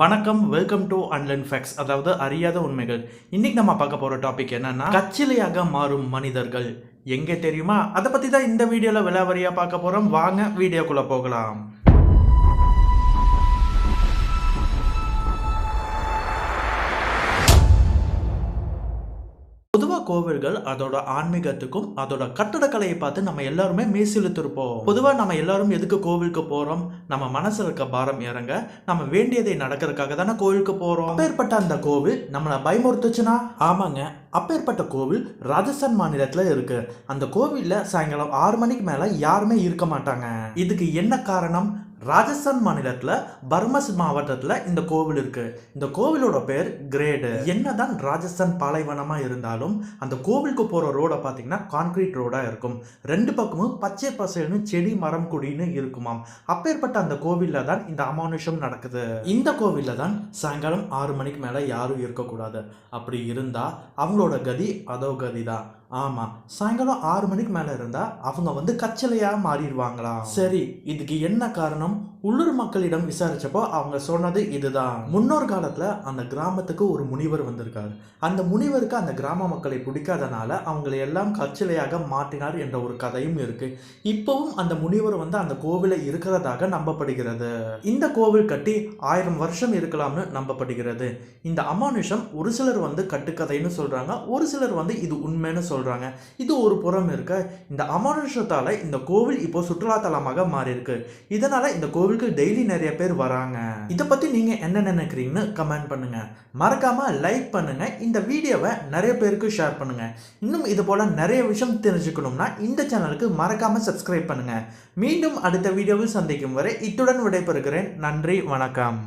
வணக்கம் welcome to அன்லன் facts அதாவது அறியாத உண்மைகள். இன்னைக்கு நம்ம பார்க்க போற டாபிக் என்னன்னா கச்சிலையாக மாறும் மனிதர்கள். எங்கே தெரியுமா? அதை பத்தி தான் இந்த வீடியோல விலாவரியாக பார்க்க போறோம். வாங்க வீடியோக்குள்ள போகலாம். பொதுவாக கோவில்கள் அதோட ஆன்மீகத்துக்கும் அதோட கட்டடக்கலையை பார்த்து நம்ம எல்லாருமே மீசிலுத்திருப்போம் பொதுவாக நம்ம எல்லாரும் எதுக்கு கோவிலுக்கு போகிறோம் நம்ம மனசில் இருக்க பாரம் இறங்க நம்ம வேண்டியதை நடக்கிறதுக்காக தானே கோவிலுக்கு போகிறோம் அப்பேற்பட்ட அந்த கோவில் நம்மளை பயமுறுத்துச்சுன்னா? ஆமாங்க. அப்பேற்பட்ட கோவில் ராஜஸ்தான் மாநிலத்தில் இருக்கு. அந்த கோவிலில் சாயங்காலம் ஆறு மணிக்கு மேலே யாருமே இருக்க மாட்டாங்க. இதுக்கு என்ன காரணம்? ராஜஸ்தான் மாநிலத்தில் பர்மஸ் மாவட்டத்தில் இந்த கோவில் இருக்கு. இந்த கோவிலோட பேர் கிரேடு. என்னதான் ராஜஸ்தான் பாலைவனமாக இருந்தாலும் அந்த கோவிலுக்கு போகிற ரோட பார்த்தீங்கன்னா கான்கிரீட் ரோடாக இருக்கும். ரெண்டு பக்கமும் பச்சை பசேல்னு செடி மரம் கொடின்னு இருக்குமாம். அப்பேற்பட்ட அந்த கோவிலில் தான் இந்த அமானுஷம் நடக்குது. இந்த கோவிலில் தான் சாயங்காலம் ஆறு மணிக்கு மேலே யாரும் இருக்கக்கூடாது. அப்படி இருந்தால் அவங்களோட கதி அதோ கதி தான். ஆமாம் சாயங்காலம் ஆறு மணிக்கு மேலே இருந்தால் அவங்க வந்து கச்சலையாக மாறிடுவாங்களாம். சரி இதுக்கு என்ன காரணம்? Então, உள்ளூர் மக்களிடம் விசாரிச்சப்போ அவங்க சொன்னது இதுதான். முன்னொரு காலத்தில் அந்த கிராமத்துக்கு ஒரு முனிவர் வந்திருக்காரு. அந்த முனிவருக்கு அந்த கிராம மக்களை பிடிக்காதனால அவங்களை எல்லாம் கச்சிலையாக மாற்றினார் என்ற ஒரு கதையும் இருக்கு. இப்பவும் அந்த முனிவர் வந்து அந்த கோவிலை இருக்கிறதாக நம்பப்படுகிறது. இந்த கோவில் கட்டி ஆயிரம் வருஷம் இருக்கலாம்னு நம்பப்படுகிறது. இந்த அமானுஷம் ஒரு சிலர் வந்து கட்டுக்கதைன்னு சொல்றாங்க ஒரு சிலர் வந்து இது உண்மைன்னு சொல்றாங்க. இது ஒரு புறம் இருக்க. இந்த அமானுஷத்தால இந்த கோவில் இப்போ சுற்றுலாத்தலமாக மாறி இருக்கு இதனால இந்த கோவிலுக்கு டெய்லி நிறைய பேர் வராங்க. இதை பத்தி நீங்க என்ன நினைக்கிறீங்கன்னு கமெண்ட் பண்ணுங்க. மறக்காம லைக் பண்ணுங்க. இந்த வீடியோவை நிறைய பேருக்கு ஷேர் பண்ணுங்க. இன்னும் இது போல நிறைய விஷயம் தெரிஞ்சுக்கணும்னா இந்த சேனலுக்கு மறக்காம சப்ஸ்கிரைப் பண்ணுங்க. மீண்டும் அடுத்த வீடியோவில் சந்திக்கும் வரை இத்துடன் விடைபெறுகிறேன். நன்றி வணக்கம்.